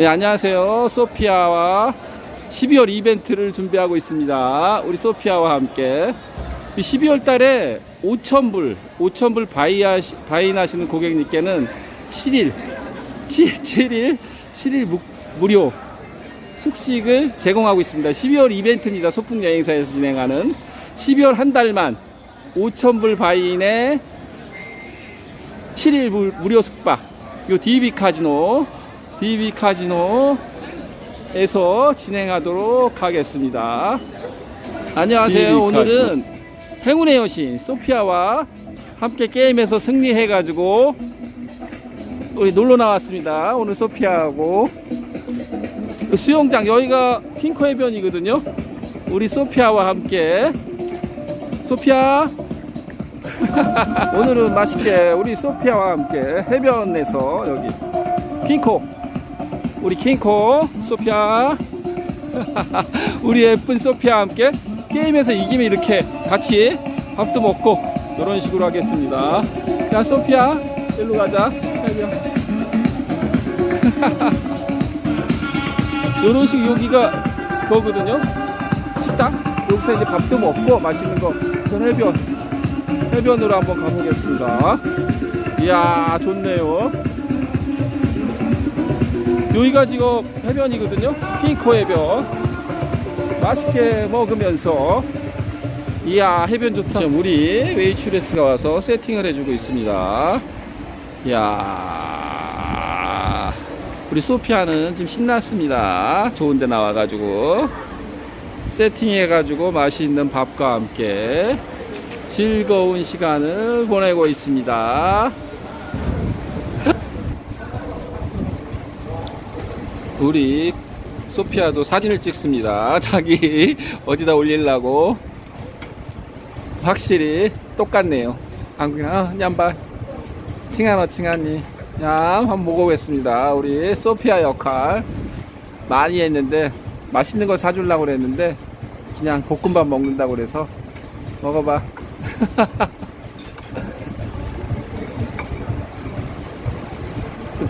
네, 안녕하세요. 소피아와 12월 이벤트를 준비하고 있습니다. 우리 소피아와 함께. 이 12월 달에 5,000불, 5,000불 바이, 하시, 바이 나시는 고객님께는 7일, 7, 7일, 7일 무, 무료 숙식을 제공하고 있습니다. 12월 이벤트입니다. 소풍 여행사에서 진행하는 12월 한 달만 5,000불 바이인의 7일 무, 무료 숙박. 요 DB 카지노, DB 카지노에서 진행하도록 하겠습니다. 안녕하세요. 오늘은 행운의 여신 소피아와 함께 게임에서 승리해가지고 우리 놀러 나왔습니다. 오늘 소피아하고 그 수영장 여기가 핑크 해변이거든요. 우리 소피아와 함께 소피아 오늘은 맛있게 우리 소피아와 함께 해변에서 여기 킹코 우리 킹코 소피아 우리 예쁜 소피아와 함께 게임에서 이기면 이렇게 같이 밥도 먹고 이런 식으로 하겠습니다. 야 소피아 일로 가자 이런 식 여기가 거거든요. 식당 여기서 이제 밥도 먹고 맛있는 거 전 해변 해변으로 한번 가보겠습니다. 이야 좋네요. 여기가 지금 해변이거든요. 핑크 해변. 맛있게 먹으면서 이야 해변 좋다. 지금 우리 웨이츄레스가 와서 세팅을 해주고 있습니다. 이야 우리 소피아는 지금 신났습니다. 좋은데 나와가지고 세팅해가지고 맛있는 밥과 함께 즐거운 시간을 보내고 있습니다. 우리 소피아도 사진을 찍습니다. 자기 어디다 올리려고 확실히 똑같네요. 한국이나 냠바 칭하노 칭하니 냠 한번 먹어보겠습니다. 우리 소피아 역할 많이 했는데 맛있는 걸 사주려고 그랬는데 그냥 볶음밥 먹는다고 그래서 먹어봐.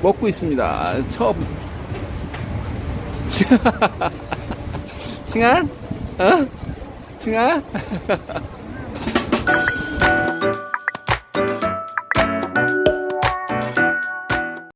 먹고 있습니다. 처음. 칭아? 어? 칭아?